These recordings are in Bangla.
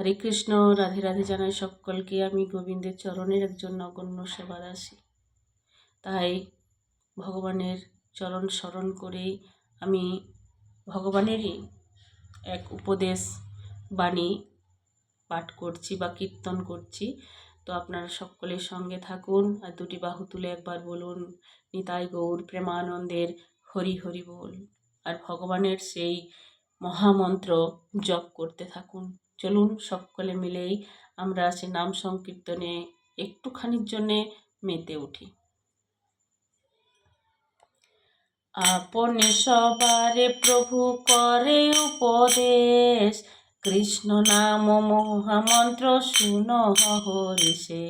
হরে কৃষ্ণ, রাধে রাধে জানাই সকলকে। আমি গোবিন্দের চরণের একজন নগণ্য সেবাদাসী। তাই ভগবানের চরণ স্মরণ করেই আমি ভগবানেরই এক উপদেশ বাণী পাঠ করছি বা কীর্তন করছি। তো আপনারা সকলের সঙ্গে থাকুন আর দুটি বাহু তুলে একবার বলুন, নিতাই গৌর প্রেমানন্দের হরি হরি বল। আর ভগবানের সেই মহামন্ত্র জপ করতে থাকুন। চলুন সকলে মিলেই আমরা সে নাম সংকীর্তনে একটুখানির জন্যে মেতে উঠি। আপনে সবারে প্রভু করে উপদেশ, কৃষ্ণ নাম মহামন্ত্র শুন হরিষে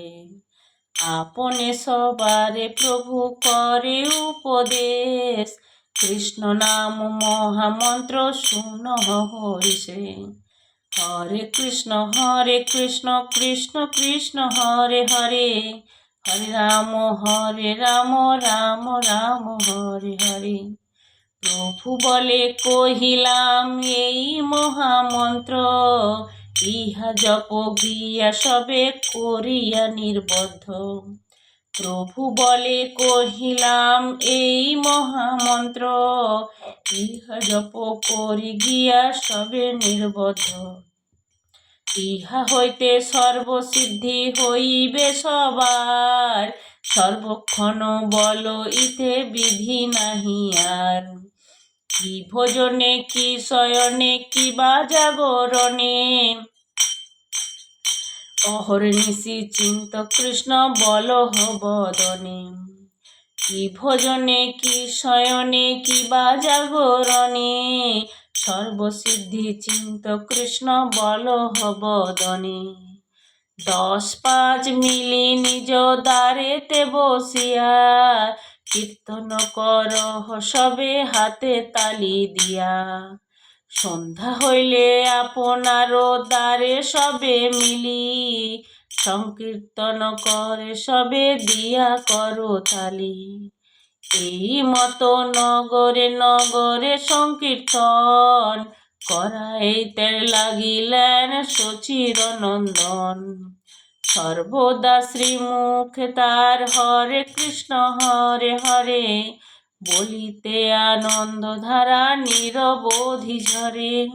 আপনে সবারে প্রভু করে উপদেশ, কৃষ্ণ নাম মহামন্ত্র শুন হরিষে হরে কৃষ্ণ হরে কৃষ্ণ কৃষ্ণ কৃষ্ণ, হরে হরে। হরে রাম হরে রাম রাম রাম, হরে হরে। প্রভু বলে কহিলাম, এই মহামন্ত্র, ইহা জপ গিয়া সবে করিয়া নির্বদ্ধ। প্রভু বলে কহিলাম, এই মহামন্ত্র, ইহা জপ করি গিয়া সবে নির্বদ্ধ। ইহা হইতে সর্বসিদ্ধি হইবে সবার। সর্বক্ষণ বল ইতে বিধি নাহি আর। কি ভোজনে, কি শয়নে, কি বা জাগরণে। অহর্নিশি চিন্ত কৃষ্ণ বল বদনে কি ভোজনে, কি শয়নে, কি বা জাগরণে। সর্বসিদ্ধি চিন্ত কৃষ্ণ বল বদনে দশ পাঁচ মিলি নিজ দ্বারেতে বসিয়া কীর্তন কর সবে হাতে তালি দিয়া। সন্ধ্যা হইলে আপনার দ্বারে সবে মিলি, সংকীর্তন করে সবে দিয়া করো তালি। এই মতো নগরে নগরে সংকীর্তন করাইতে লাগিলেন সচির নন্দন সর্বদা শ্রীমুখ তার হরে কৃষ্ণ হরে হরে, বলিতে আনন্দ ধারা নিরবধি ঝরে।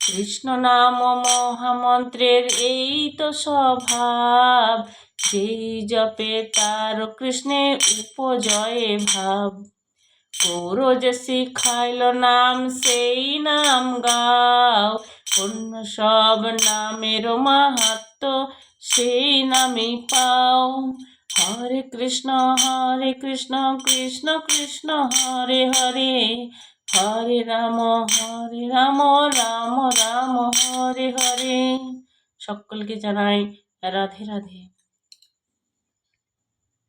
কৃষ্ণ নাম মহামন্ত্রের এই তো স্বভাব যেই জপে তার কৃষ্ণে উপজয়ে ভাব। গৌর যে শিখাইল নাম, সেই নাম গাও। অন্য সব নামের মাহাত্ম সেই নামেই পাও। হরে কৃষ্ণ হরে কৃষ্ণ কৃষ্ণ কৃষ্ণ, হরে হরে। হরে রাম হরে রাম রাম রাম, হরে হরে। সকলকে জানাই রাধে রাধে।